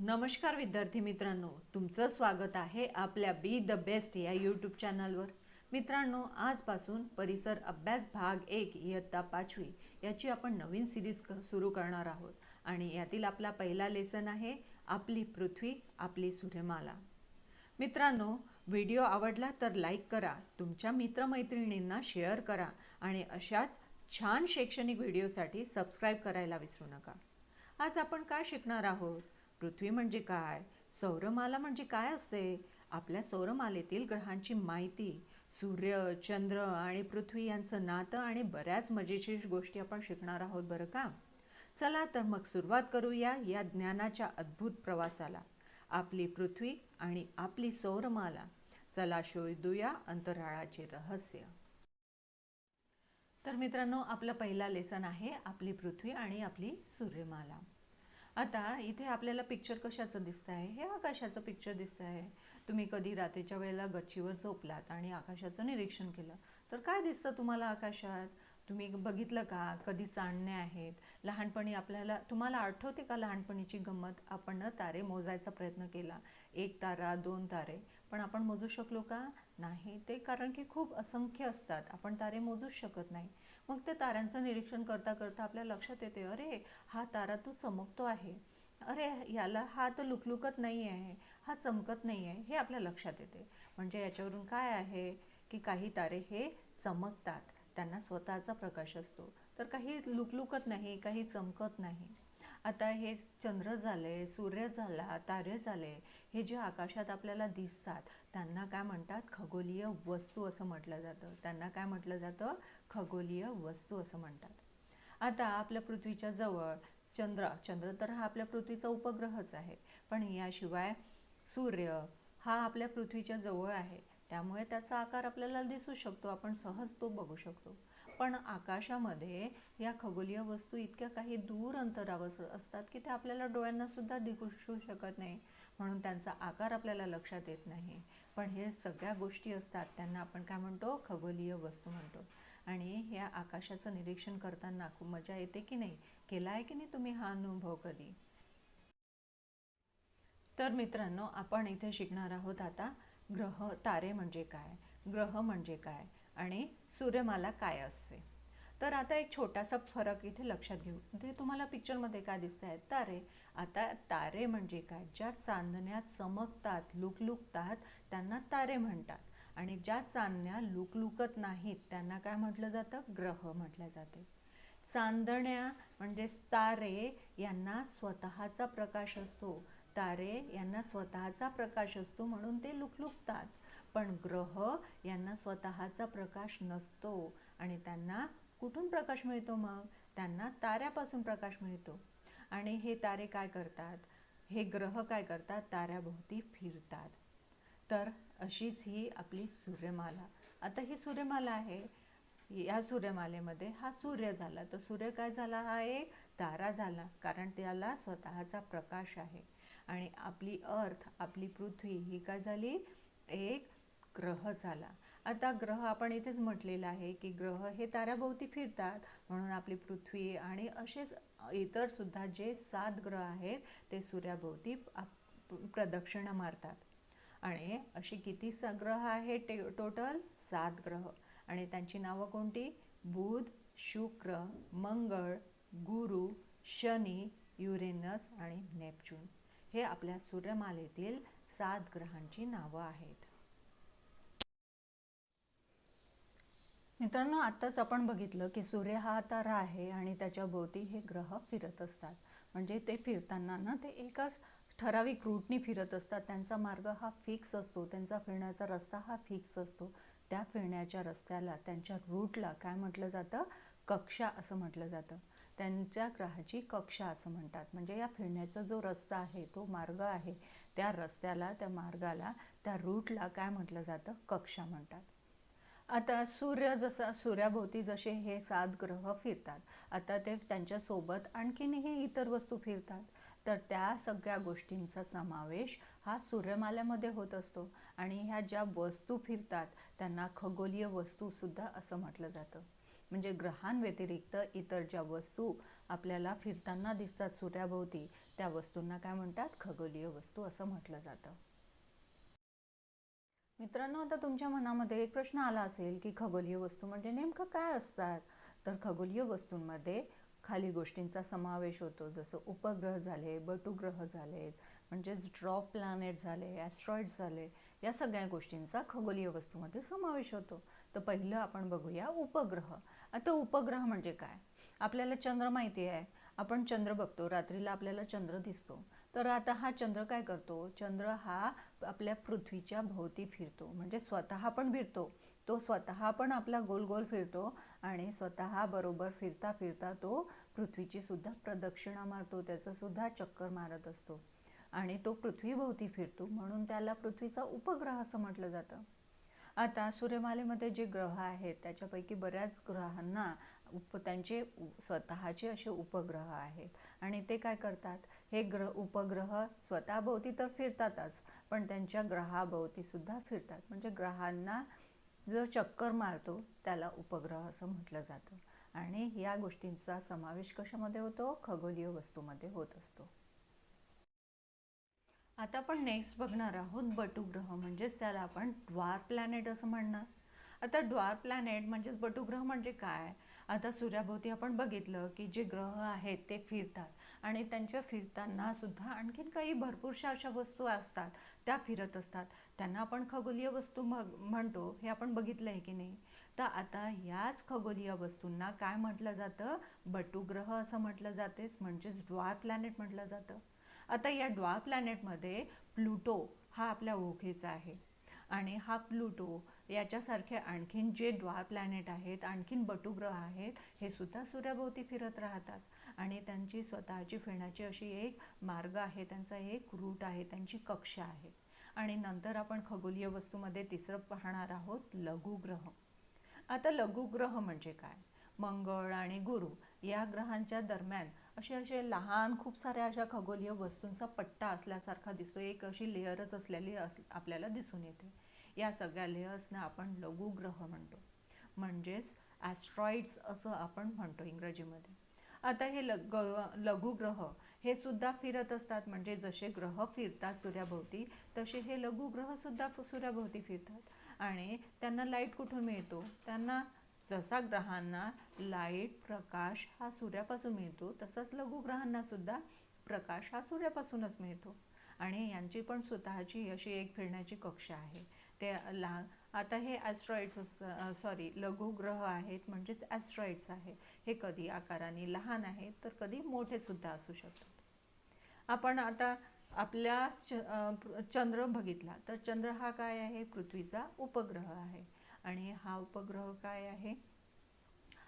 नमस्कार विद्यार्थी मित्रांनो तुमचं स्वागत आहे आपल्या बी द बेस्ट या यूट्यूब चॅनलवर मित्रांनो आजपासून परिसर अभ्यास भाग एक इयत्ता पाचवी याची आपण नवीन सिरीज क सुरू करणार आहोत. आणि यातील आपला पहिला लेसन आहे आपली पृथ्वी आपली सूर्यमाला. मित्रांनो व्हिडिओ आवडला तर लाईक करा तुमच्या मित्रमैत्रिणींना शेअर करा आणि अशाच छान शैक्षणिक व्हिडिओसाठी सबस्क्राईब करायला विसरू नका. आज आपण काय शिकणार आहोत? पृथ्वी म्हणजे काय? सौरमाला म्हणजे काय असते आपल्या सौरमालेतील ग्रहांची माहिती सूर्य चंद्र आणि पृथ्वी यांचं नातं आणि बऱ्याच मजेशीर गोष्टी आपण शिकणार आहोत बरं का? चला तर मग सुरुवात करूया या ज्ञानाच्या अद्भुत प्रवासाला. आपली पृथ्वी आणि आपली सौरमाला. चला शोधूया अंतराळाचे रहस्य. तर मित्रांनो आपलं पहिला लेसन आहे आपली पृथ्वी आणि आपली सूर्यमाला. आता इथे आपल्याला पिक्चर कशाचं दिसतं आहे हे आकाशाचं पिक्चर दिसतं आहे तुम्ही कधी रात्रीच्या वेळेला गच्चीवर झोपलात आणि आकाशाचं निरीक्षण केलं तर काय दिसतं तुम्हाला आकाशात? तुम्ही बघितलं का? कधी चांदणे आहेत? लहानपणी आपल्याला तुम्हाला आठवते का लहानपणीची गंमत? आपण तारे मोजायचा प्रयत्न केला. एक तारा दोन तारे. पण आपण मोजू शकलो का? नाही ते कारण की खूप असंख्य असतात. आपण तारे मोजूच शकत नाही. मग त्या ताऱ्यांचं निरीक्षण करता करता आपल्या लक्षात येते अरे हा तारा तो चमकतो आहे. अरे याला हा तर लुकलुकत नाही आहे हा चमकत नाही आहे हे आपल्या लक्षात येते. म्हणजे याच्यावरून काय आहे की काही तारे हे चमकतात. त्यांना स्वतःचा प्रकाश असतो. तर काही लुकलुकत नाही काही चमकत नाही. आता हे चंद्र झाले सूर्य झाला तारे झाले हे जे आकाशात आपल्याला दिसतात त्यांना काय म्हणतात? खगोलीय वस्तू असं म्हटलं जातं. त्यांना काय म्हटलं जातं? खगोलीय वस्तू असं म्हणतात. आता आपल्या पृथ्वीच्या जवळ चंद्र चंद्र तर हा आपल्या पृथ्वीचा उपग्रहच आहे. पण याशिवाय सूर्य हा आपल्या पृथ्वीच्या जवळ आहे. त्यामुळे त्याचा आकार आपल्याला दिसू शकतो. आपण सहज तो बघू शकतो. पण आकाशामध्ये या खगोलीय वस्तू इतक्या काही दूर अंतरावर असतात की त्या आपल्याला डोळ्यांना सुद्धा दिसू शकत नाही. म्हणून त्यांचा आकार आपल्याला लक्षात येत नाही. पण हे सगळ्या गोष्टी असतात त्यांना आपण काय म्हणतो? खगोलीय वस्तू म्हणतो. आणि ह्या आकाशाचं निरीक्षण करताना खूप मजा येते की नाही? केला आहे की नाही तुम्ही हा अनुभव कधी? तर मित्रांनो आपण इथे शिकणार आहोत आता ग्रह तारे म्हणजे काय? ग्रह म्हणजे काय? आणि सूर्यमाला काय असते? तर आता एक छोटासा फरक इथे लक्षात घेऊ. ते तुम्हाला पिक्चरमध्ये काय दिसत आहेत तारे. आता तारे म्हणजे काय? ज्या चांदण्या चमकतात लुकलुकतात त्यांना तारे म्हणतात. आणि ज्या चांदण्या लुकलुकत नाहीत त्यांना काय म्हटलं जातं? ग्रह म्हटलं जाते. चांदण्या म्हणजे तारे यांना स्वतःचा प्रकाश असतो. तारे यांना स्वतःचा प्रकाश असतो म्हणून ते लुकलुकतात. पण ग्रह यांना स्वतःचा प्रकाश नसतो आणि त्यांना कुठून प्रकाश मिळतो मग? त्यांना ताऱ्यापासून प्रकाश मिळतो. आणि हे तारे काय करतात? हे ग्रह काय करतात? ताऱ्याभोवती फिरतात. तर अशीच ही आपली सूर्यमाला. आता ही सूर्यमाला आहे. या सूर्यमालेमध्ये हा सूर्य झाला. तर सूर्य काय झाला? हा एक तारा झाला. कारण त्याला स्वतःचा प्रकाश आहे. आणि आपली अर्थ आपली पृथ्वी ही काय झाली? एक ग्रह झाला. आता ग्रह आपण इथेच म्हटलेलं आहे की ग्रह हे ताऱ्याभोवती फिरतात. म्हणून आपली पृथ्वी आणि असेच इतर सुद्धा जे सात ग्रह आहेत ते सूर्याभोवती प्रदक्षिणा मारतात. आणि अशी किती स ग्रह आहे टे टोटल सात ग्रह. आणि त्यांची नावं कोणती? बुध शुक्र मंगळ गुरु शनी युरेनस आणि नेपच्यून. हे आपल्या सूर्यमालेतील सात ग्रहांची नावं आहेत. मित्रांनो आत्ताच आपण बघितलं की सूर्य हा तारा आहे आणि त्याच्या भोवती हे ग्रह फिरत असतात. म्हणजे ते फिरताना ना ते एकाच ठराविक रूटनी फिरत असतात. त्यांचा मार्ग हा फिक्स असतो. त्यांचा फिरण्याचा रस्ता हा फिक्स असतो. त्या फिरण्याच्या रस्त्याला त्यांच्या रूटला काय म्हटलं जातं? कक्षा असं म्हटलं जातं. त्यांच्या ग्रहाची कक्षा असं म्हणतात. म्हणजे या फिरण्याचा जो रस्ता आहे तो मार्ग आहे त्या रस्त्याला त्या मार्गाला त्या रूटला काय म्हटलं जातं? कक्षा म्हणतात. आता सूर्य जसा सूर्याभोवती जसे हे सात ग्रह फिरतात आता ते त्यांच्यासोबत आणखीनही इतर वस्तू फिरतात. तर त्या सगळ्या गोष्टींचा समावेश हा सूर्यमाल्यामध्ये होत असतो. आणि ह्या ज्या वस्तू फिरतात त्यांना खगोलीय वस्तूसुद्धा असं म्हटलं जातं. म्हणजे ग्रहांव्यतिरिक्त इतर ज्या वस्तू आपल्याला फिरताना दिसतात सूर्याभोवती त्या वस्तूंना काय म्हणतात? खगोलीय वस्तू असं म्हटलं जातं. मित्रांनो आता तुमच्या मनामध्ये एक प्रश्न आला असेल की खगोलीय वस्तू म्हणजे नेमकं काय असतात? तर खगोलीय वस्तूंमध्ये खाली गोष्टींचा समावेश होतो. जसं उपग्रह झाले बटुग्रह झालेत म्हणजेच ड्रॉप प्लॅनेट झाले ॲस्ट्रॉइड्स झाले या सगळ्या गोष्टींचा खगोलीय वस्तूमध्ये समावेश होतो. तर पहिलं आपण बघूया उपग्रह. आता उपग्रह म्हणजे काय? आपल्याला चंद्र माहिती आहे. आपण चंद्र बघतो. रात्रीला आपल्याला चंद्र दिसतो. तर आता हा चंद्र काय करतो? चंद्र हा आपल्या पृथ्वीच्या भोवती फिरतो. म्हणजे स्वतः पण फिरतो. तो स्वतः पण आपला गोल गोल फिरतो आणि स्वतः बरोबर फिरता फिरता तो पृथ्वीची सुद्धा प्रदक्षिणा मारतो. त्याचा सुद्धा चक्कर मारत असतो. आणि तो पृथ्वीभोवती फिरतो. म्हणून त्याला पृथ्वीचा उपग्रह असं म्हटलं जातं. आता सूर्यमालेमध्ये जे ग्रह आहेत त्याच्यापैकी बऱ्याच ग्रहांना उप त्यांचे स्वतःचे असे उपग्रह आहेत. आणि ते काय करतात? हे ग्रह उपग्रह स्वतःभोवती तर फिरतातच पण त्यांच्या ग्रहाभोवती सुद्धा फिरतात. म्हणजे ग्रहांना जो चक्कर मारतो त्याला उपग्रह असं म्हटलं जातं. आणि या गोष्टींचा समावेश कशामध्ये होतो? खगोलीय वस्तूमध्ये होत असतो. आता आपण नेक्स्ट बघणार आहोत बटुग्रह. म्हणजेच त्याला आपण ड्वार प्लॅनेट असं म्हणणार. आता ड्वार प्लॅनेट म्हणजेच बटुग्रह म्हणजे काय? आता सूर्याभोवती आपण बघितलं की जे ग्रह आहेत ते फिरतात. आणि त्यांच्या फिरताना सुद्धा आणखीन काही भरपूरशा अशा वस्तू असतात. त्या फिरत असतात. त्यांना आपण खगोलीय वस्तू मग म्हणतो. हे आपण बघितलं आहे की नाही? तर आता याच खगोलीय वस्तूंना काय म्हटलं जातं? बटुग्रह असं म्हटलं जातेच. म्हणजेच ड्वार प्लॅनेट म्हटलं जातं. आता या ड्वा प्लॅनेटमध्ये प्लुटो हा आपल्या ओळखीचा आहे. आणि हा प्लुटो याच्यासारखे आणखीन जे ड्वार प्लॅनेट आहेत आणखीन बटुग्रह आहेत हे सुद्धा सूर्याभोवती फिरत राहतात. आणि त्यांची स्वतःची फिरण्याची अशी एक मार्ग आहे त्यांचा एक रूट आहे त्यांची कक्षा आहे. आणि नंतर आपण खगोलीय वस्तूमध्ये तिसरं पाहणार आहोत लघुग्रह आता लघुग्रह म्हणजे काय? मंगळ आणि गुरु या ग्रहांच्या दरम्यान असे असे लहान खूप साऱ्या अशा खगोलीय वस्तूंचा पट्टा असल्यासारखा दिसतो एक अशी लेअरच असलेली अस आपल्याला दिसून येते. या सगळ्या लेअर्सना आपण लघुग्रह म्हणतो. म्हणजेच ॲस्ट्रॉइड्स असं आपण म्हणतो इंग्रजीमध्ये. आता हे लग लघुग्रह हे सुद्धा फिरत असतात. म्हणजे जसे ग्रह फिरतात सूर्याभोवती तसे हे लघुग्रहसुद्धा सूर्याभोवती फिरतात. आणि त्यांना लाइट कुठून मिळतो? त्यांना जसा ग्रहांना लाइट प्रकाश हा सूर्यापासून मिळतो तसाच लघुग्रहांना सुद्धा प्रकाश हा सूर्यापासूनच मिळतो. आणि यांची पण स्वतःची अशी एक फिरण्याची कक्षा आहे. ते लहान आता हे ॲस्ट्रॉइड्स सॉरी लघुग्रह आहेत म्हणजेच ॲस्ट्रॉइड्स आहे. हे कधी आकाराने लहान आहेत तर कधी मोठे सुद्धा असू शकतात. आपण आता आपल्या च चंद्र बघितला तर चंद्र हा काय आहे? पृथ्वीचा उपग्रह आहे. आणि हा उपग्रह काय आहे?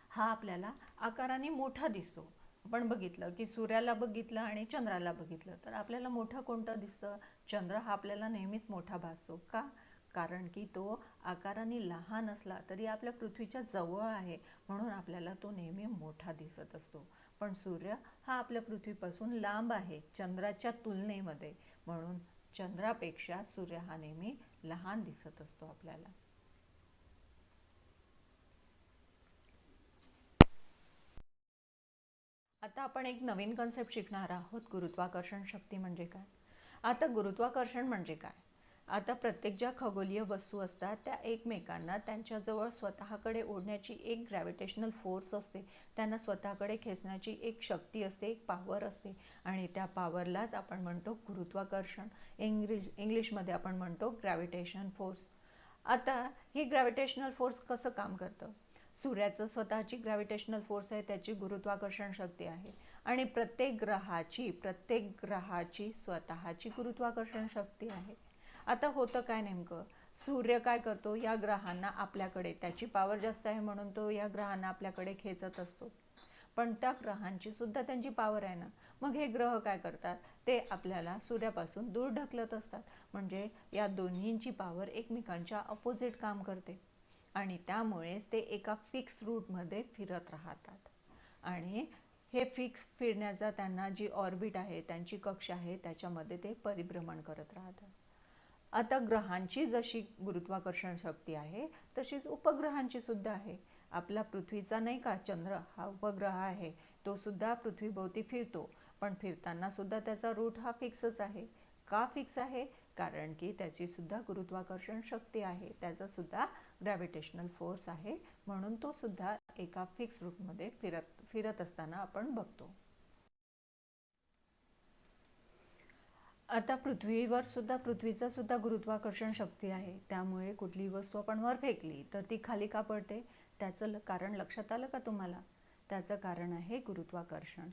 हा आपल्याला आकाराने मोठा दिसतो. आपण बघितलं की सूर्याला बघितलं आणि चंद्राला बघितलं. तर आपल्याला मोठं कोणतं दिसतं? चंद्र हा आपल्याला नेहमीच मोठा भासतो का? कारण की तो आकाराने लहान असला तरी आपल्या पृथ्वीच्या जवळ आहे म्हणून आपल्याला तो नेहमी मोठा दिसत असतो. पण सूर्य हा आपल्या पृथ्वीपासून लांब आहे चंद्राच्या तुलनेमध्ये. म्हणून चंद्रापेक्षा सूर्य हा नेहमी लहान दिसत असतो आपल्याला. आता आपण एक नवीन कन्सेप्ट शिकणार आहोत गुरुत्वाकर्षण शक्ती म्हणजे काय? आता गुरुत्वाकर्षण म्हणजे काय? आता प्रत्येक ज्या खगोलीय वस्तू असतात त्या एकमेकांना त्यांच्याजवळ स्वतःकडे ओढण्याची एक ग्रॅव्हिटेशनल फोर्स असते. त्यांना स्वतःकडे खेचण्याची एक शक्ती असते एक पॉवर असते. आणि त्या पॉवरलाच आपण म्हणतो गुरुत्वाकर्षण. इंग्लिश इंग्लिशमध्ये आपण म्हणतो ग्रॅव्हिटेशन फोर्स आता ही ग्रॅव्हिटेशनल फोर्स कसं काम करतं? सूर्याचं स्वतःची ग्रॅव्हिटेशनल फोर्स आहे त्याची गुरुत्वाकर्षण शक्ती आहे. आणि प्रत्येक ग्रहाची प्रत्येक ग्रहाची स्वतःची गुरुत्वाकर्षण शक्ती आहे. आता होतं काय नेमकं? सूर्य काय करतो? या ग्रहांना आपल्याकडे त्याची पावर जास्त आहे म्हणून तो या ग्रहांना आपल्याकडे खेचत असतो. पण त्या ग्रहांची सुद्धा त्यांची पावर आहे ना? मग हे ग्रह काय करतात? ते आपल्याला सूर्यापासून दूर ढकलत असतात. म्हणजे या दोन्हींची पावर एकमेकांच्या अपोजिट काम करते. आणि त्यामुळेच ते एका फिक्स रूटमध्ये फिरत राहतात. आणि हे फिक्स फिरण्याचा त्यांना जी ऑर्बिट आहे त्यांची कक्ष आहे त्याच्यामध्ये ते परिभ्रमण करत राहतात. आता ग्रहांची जशी गुरुत्वाकर्षण शक्ती आहे तशीच उपग्रहांची सुद्धा आहे. आपला पृथ्वीचा नाही का चंद्र हा उपग्रह आहे तो सुद्धा पृथ्वीभोवती फिरतो. पण फिरताना सुद्धा त्याचा रूट हा फिक्सच आहे. का फिक्स आहे? कारण की त्याची सुद्धा गुरुत्वाकर्षण शक्ती आहे. त्याचा सुद्धा ग्रॅव्हिटेशनल फोर्स आहे. म्हणून तो सुद्धा एका फिक्स रूटमध्ये फिरत फिरत असताना आपण बघतो. आता पृथ्वीवर सुद्धा पृथ्वीचा सुद्धा गुरुत्वाकर्षण शक्ती आहे. त्यामुळे कुठली वस्तू आपण वर फेकली तर ती खाली का पडते? त्याचं ल- कारण लक्षात आलं का तुम्हाला? त्याचं कारण आहे गुरुत्वाकर्षण.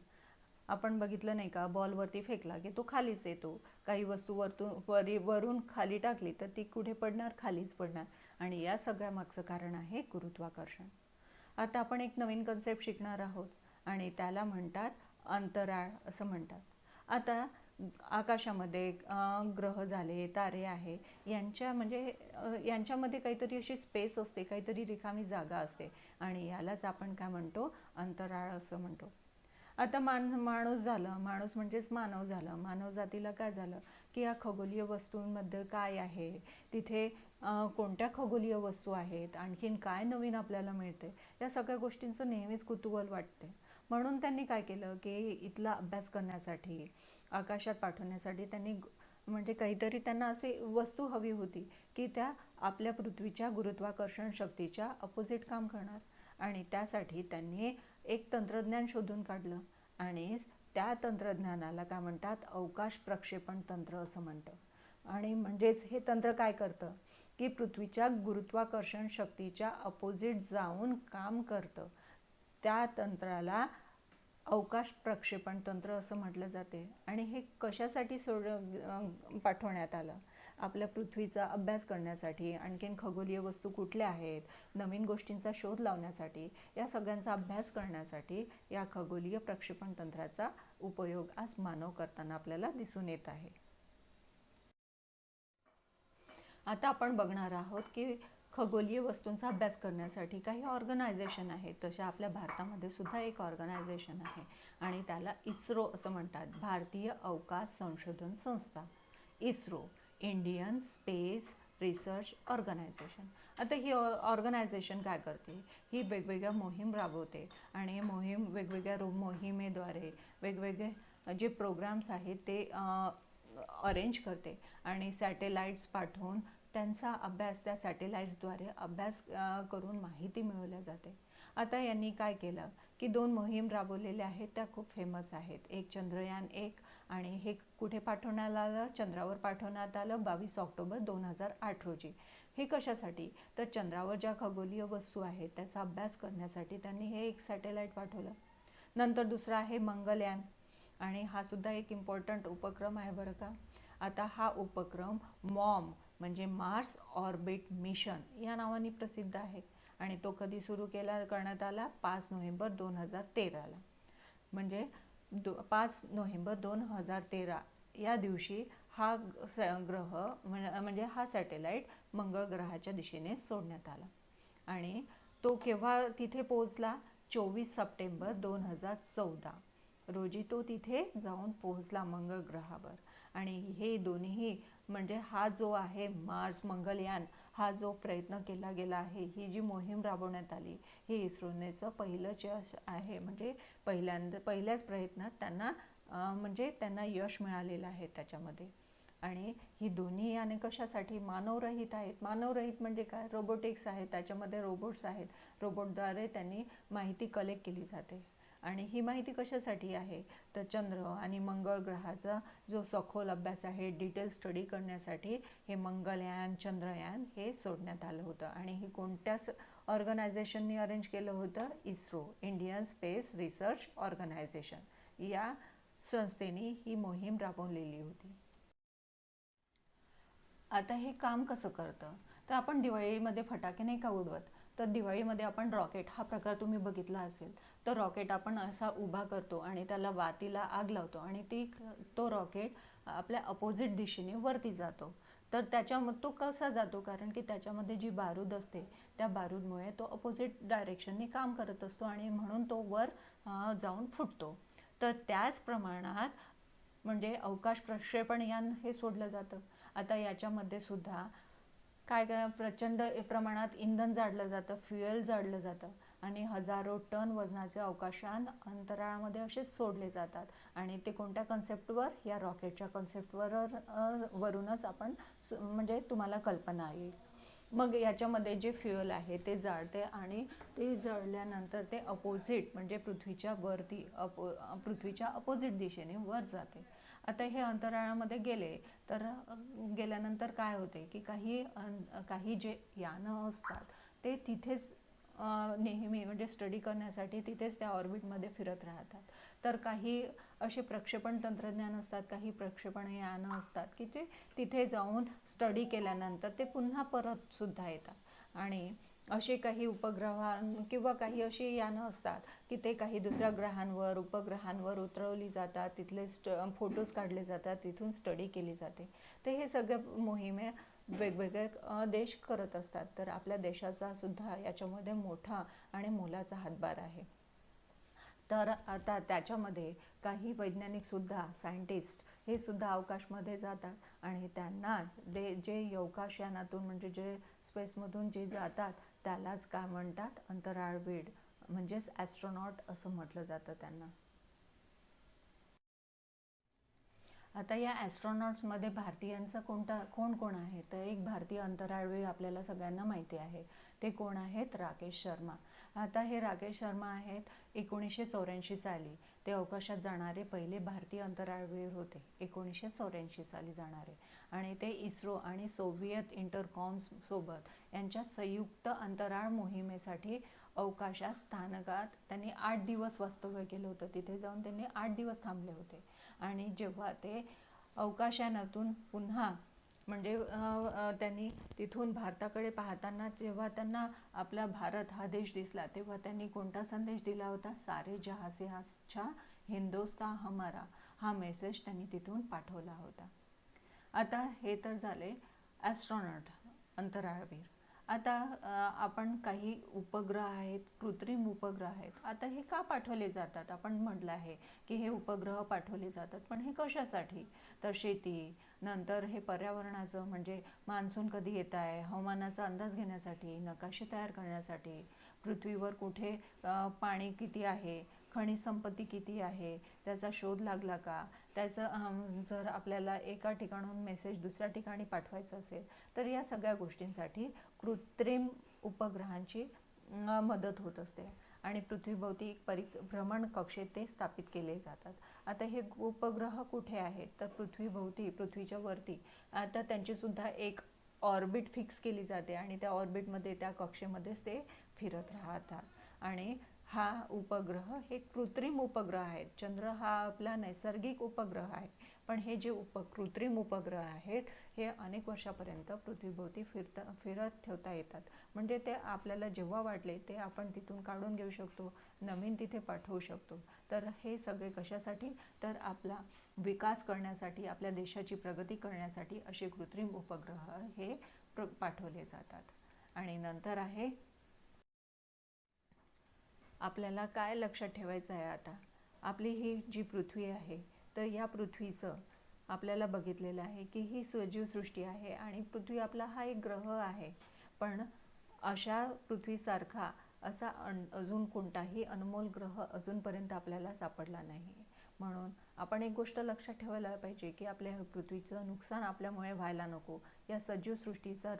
आपण बघितलं नाही का बॉलवरती फेकला की तो खालीच येतो. काही वस्तू वरतून वरी वरून खाली टाकली तर ती कुठे पडणार? खालीच पडणार. आणि या सगळ्या मागचं कारण आहे गुरुत्वाकर्षण. आता आपण एक नवीन कन्सेप्ट शिकणार आहोत आणि त्याला म्हणतात अंतराळ असं म्हणतात. आता आकाशामध्ये ग्रह झाले तारे आहे यांच्या म्हणजे यांच्यामध्ये काहीतरी अशी स्पेस असते काहीतरी रिकामी जागा असते. आणि यालाच आपण काय म्हणतो? अंतराळ असं म्हणतो. आता मान माणूस झालं. माणूस म्हणजेच मानव झालं. मानव जातीला काय झालं? की या खगोलीय वस्तूंमध्ये काय आहे? तिथे कोणत्या खगोलीय वस्तू आहेत? आणखीन काय नवीन आपल्याला मिळते? या सगळ्या गोष्टींचं नेहमीच कुतूहल वाटते. म्हणून त्यांनी काय केलं? की इथला अभ्यास करण्यासाठी आकाशात पाठवण्यासाठी त्यांनी म्हणजे काहीतरी त्यांना असे वस्तू हवी होती की त्या आपल्या पृथ्वीच्या गुरुत्वाकर्षण शक्तीच्या अपोजिट काम करणार. आणि त्यासाठी त्यांनी एक तंत्रज्ञान शोधून काढलं. आणि त्या तंत्रज्ञानाला काय म्हणतात? अवकाश प्रक्षेपण तंत्र असं म्हणतं. आणि म्हणजेच हे तंत्र काय करतं? की पृथ्वीच्या गुरुत्वाकर्षण शक्तीच्या अपोजिट जाऊन काम करतं. त्या तंत्राला अवकाश प्रक्षेपण तंत्र असं म्हटलं जाते. आणि हे कशासाठी सोड पाठवण्यात आलं? आपल्या पृथ्वीचा अभ्यास करण्यासाठी आणखीन खगोलीय वस्तू कुठल्या आहेत नवीन गोष्टींचा शोध लावण्यासाठी या सगळ्यांचा अभ्यास करण्यासाठी या खगोलीय प्रक्षेपण तंत्राचा उपयोग आज मानव करताना आपल्याला दिसून येत आहे. आता आपण बघणार आहोत की खगोलीय वस्तूंचा अभ्यास करण्यासाठी काही ऑर्गनायझेशन आहेत तशा आपल्या भारतामध्ये सुद्धा एक ऑर्गनायझेशन आहे आणि त्याला इस्रो असं म्हणतात भारतीय अवकाश संशोधन संस्था. ISRO. Indian space research organisation. आता ही ऑर्गनायझेशन काय करते? ही वेगवेगळ्या मोहीम राबवते आणि मोहीम वेगवेगळ्या रो मोहिमेद्वारे वेगवेगळे जे प्रोग्राम्स आहेत ते अरेंज करते आणि सॅटेलाईट्स पाठवून त्यांचा अभ्यास त्या सॅटेलाईट्सद्वारे अभ्यास करून माहिती मिळवल्या जाते. आता यांनी काय केलं? की दोन मोहीम राबवलेल्या आहेत त्या खूप फेमस आहेत. एक चंद्रयान एक आणि हे कुठे पाठवण्यात आलं? चंद्रावर पाठवण्यात आलं बावीस ऑक्टोबर दोन हजार आठ रोजी. हे कशासाठी? तर चंद्रावर ज्या खगोलीय वस्तू आहेत त्याचा अभ्यास करण्यासाठी त्यांनी हे एक सॅटेलाईट पाठवलं. नंतर दुसरा आहे मंगलयान आणि हा सुद्धा एक इम्पॉर्टंट उपक्रम आहे बरं का. आता हा उपक्रम मॉम म्हणजे मार्स ऑर्बिट मिशन या नावाने प्रसिद्ध आहे. आणि तो कधी सुरू केला करण्यात आला? पाच नोव्हेंबर दोन हजार तेराला. म्हणजे दो पाच नोव्हेंबर दोन हजार तेरा या दिवशी हा स ग्रह म्हणजे हा सॅटेलाईट मंगळ ग्रहाच्या दिशेने सोडण्यात आला. आणि तो केव्हा तिथे पोहोचला? चोवीस सप्टेंबर दोन हजार चौदा. रोजी तो तिथे जाऊन पोहोचला मंगळ ग्रहावर आणि हे दोन्ही म्हणजे हा जो आहे मार्स मंगलयान हा जो प्रयत्न केला गेला आहे ही जी मोहीम राबवण्यात आली हे इस्रोनेचं पहिलं यश आहे म्हणजे पहिल्यांदा पहिल्याच प्रयत्नात त्यांना म्हणजे त्यांना यश मिळालेलं आहे त्याच्यामध्ये. आणि ही दोन्ही याने कशासाठी मानवरहित आहेत? मानवरहित म्हणजे काय? रोबोटिक्स आहेत त्याच्यामध्ये रोबोट्स आहेत. रोबोटद्वारे त्यांनी माहिती कलेक्ट केली जाते. आणि ही माहिती कशासाठी आहे? तर चंद्र आणि मंगळ ग्रहाचा जो सखोल अभ्यास आहे डिटेल स्टडी करण्यासाठी हे मंगलयान चंद्रयान हे सोडण्यात आलं होतं. आणि हे कोणत्या ऑर्गनायझेशननी अरेंज केलं होतं? ISRO Indian space research organisation या संस्थेने ही मोहीम राबवलेली होती. आता हे काम कसं करतं? तर आपण दिवाळीमध्ये फटाके नाही का उडवत? तर दिवाळीमध्ये आपण रॉकेट हा प्रकार तुम्ही बघितला असेल. तर रॉकेट आपण असा उभा करतो आणि त्याला वातीला आग लावतो आणि ती तो रॉकेट आपल्या अपोजिट दिशेने वरती जातो. तर त्याच्या तो कसा जातो? कारण की त्याच्यामध्ये जी बारूद असते त्या बारूदमुळे तो अपोजिट डायरेक्शनने काम करत असतो आणि म्हणून तो वर जाऊन फुटतो. तर त्याच प्रमाणात म्हणजे अवकाश प्रक्षेपण यान हे सोडलं जातं. आता याच्यामध्ये सुद्धा काय काय प्रचंड प्रमाणात इंधन जाळलं जातं फ्युएल जाळलं जातं आणि हजारो टन वजनाचे अवकाशान अंतराळामध्ये असेच सोडले जातात. आणि ते कोणत्या कन्सेप्टवर या रॉकेटच्या कन्सेप्टवर वरूनच आपण स- म्हणजे तुम्हाला कल्पना येईल. मग याच्यामध्ये जे फ्युअल आहे ते जाळते आणि ते जळल्यानंतर ते अपोजिट म्हणजे पृथ्वीच्या वरती अपो पृथ्वीच्या अपोजिट दिशेने वर जाते. आता हे अंतराळामध्ये गेले तर गेल्यानंतर काय होते की काही काही जे यानं असतात ते तिथेच नेहमी म्हणजे स्टडी करण्यासाठी तिथेच त्या ऑर्बिटमध्ये फिरत राहतात. तर काही असे प्रक्षेपण तंत्रज्ञान असतात काही प्रक्षेपण यानं असतात की जे तिथे जाऊन स्टडी केल्यानंतर ते पुन्हा परत सुद्धा येतात. आणि असे काही उपग्रह किंवा काही अशी यानं असतात की ते काही दुसऱ्या ग्रहांवर उपग्रहांवर उतरवली जातात तिथले स्ट फोटोज काढले जातात तिथून स्टडी केली जाते. तर हे सगळ्या मोहिमे वेगवेगळे देश करत असतात. तर आपल्या देशाचा सुद्धा याच्यामध्ये मोठा आणि मोलाचा हातभार आहे. तर आता त्याच्यामध्ये काही वैज्ञानिकसुद्धा सायंटिस्ट हे सुद्धा अवकाशमध्ये जातात आणि त्यांना दे जे अवकाशयानातून म्हणजे जे स्पेसमधून जे जातात त्यालाच काय म्हणतात? अंतराळवीड म्हणजेच ॲस्ट्रॉनॉट असं म्हटलं जातं त्यांना. आता या ॲस्ट्रॉनॉट्समध्ये भारतीयांचा कोणता कोण कोण आहे? तर एक भारतीय अंतराळवीर आपल्याला सगळ्यांना माहिती आहे. ते कोण आहेत? राकेश शर्मा. आता हे राकेश शर्मा आहेत एकोणीसशे चौऱ्याऐंशी साली. ते अवकाशात जाणारे पहिले भारतीय अंतराळवीर होते एकोणीसशे चौऱ्याऐंशी साली जाणारे. आणि ते इस्रो आणि सोव्हिएत इंटरकॉम्स सोबत यांच्या संयुक्त अंतराळ मोहिमेसाठी अवकाशात स्थानकात त्यांनी आठ दिवस वास्तव्य केलं होतं. तिथे जाऊन त्यांनी आठ दिवस थांबले होते. आणि जेव्हा ते अवकाशानातून पुन्हा म्हणजे त्यांनी तिथून भारताकडे पाहताना जेव्हा त्यांना आपला भारत हा देश दिसला तेव्हा त्यांनी कोणता संदेश दिला होता? सारे जहाँ से अच्छा हमारा हा मेसेज त्यांनी तिथून पाठवला होता. आता हे तर झाले ॲस्ट्रॉनॉट अंतराळवीर. आता आपण काही उपग्रह आहेत कृत्रिम उपग्रह आहेत. आता हे का पाठवले जातात? आपण म्हटलं आहे की हे उपग्रह पाठवले जातात पण हे कशासाठी? तर शेती नंतर हे पर्यावरणाचं म्हणजे मान्सून कधी येत आहे हवामानाचा अंदाज घेण्यासाठी नकाशे तयार करण्यासाठी पृथ्वीवर कुठे पाणी किती आहे खनिज संपत्ती किती आहे? त्याचा शोध लागला का? त्याचं जर आपल्याला एका ठिकाणाहून मेसेज दुसऱ्या ठिकाणी पाठवायचं असेल तर या सगळ्या गोष्टींसाठी कृत्रिम उपग्रहांची मदत होत असते. आणि पृथ्वीभोवती एक परिभ्रमण कक्षेत ते स्थापित केले जातात. आता हे उपग्रह कुठे आहेत? तर पृथ्वीभोवती पृथ्वीच्या वरती. आता त्यांचीसुद्धा एक ऑर्बिट फिक्स केली जाते आणि त्या ऑर्बिटमध्ये त्या कक्षेमध्येच ते फिरत राहतात. आणि हा उपग्रह हे कृत्रिम उपग्रह आहेत. चंद्र हा आपला नैसर्गिक उपग्रह आहे. पण हे जे उप कृत्रिम उपग्रह आहेत हे अनेक वर्षापर्यंत पृथ्वीभोवती फिरता फिरत ठेवता येतात. म्हणजे ते आपल्याला जेव्हा वाटले ते आपण तिथून काढून घेऊ शकतो नवीन तिथे पाठवू शकतो. तर हे सगळे कशासाठी? तर आपला विकास करण्यासाठी आपल्या देशाची प्रगती करण्यासाठी असे कृत्रिम उपग्रह हे प्र पाठवले जातात. आणि नंतर आहे आपल्याला काय लक्षात ठेवायचं आहे आता? आपली ही जी पृथ्वी आहे तर या पृथ्वीचं आपल्याला बघितलेलं आहे की ही सजीव सृष्टी आहे आणि पृथ्वी आपला हा एक ग्रह आहे. पण अशा पृथ्वीसारखा असा अन अजून कोणताही अनमोल ग्रह अजूनपर्यंत आपल्याला सापडला नाही. म्हणून आपण एक गोष्ट लक्षात ठेवायला पाहिजे की आपल्या पृथ्वीचं नुकसान आपल्यामुळे व्हायला नको. या सजीव सृष्टीचं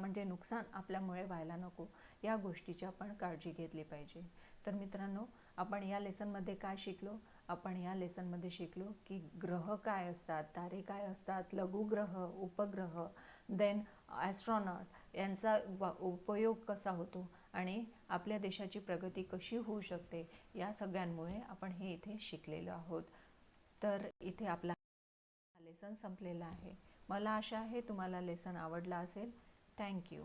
म्हणजे नुकसान आपल्यामुळे व्हायला नको. या गोष्टीची आपण काळजी घेतली पाहिजे. तर मित्रांनो आपण या लेसनमध्ये काय शिकलो? आपण या लेसनमध्ये शिकलो की ग्रह काय असतात तारे काय असतात लघुग्रह उपग्रह देन ॲस्ट्रॉनॉट यांचा उपयोग कसा होतो आणि आपल्या देशाची प्रगती कशी होऊ शकते या सगळ्यांमुळे आपण हे इथे शिकलेलो आहोत. तर इथे आपला लेसन संपलेला आहे. मला आशा आहे तुम्हाला लेसन आवडला असेल. थँक्यू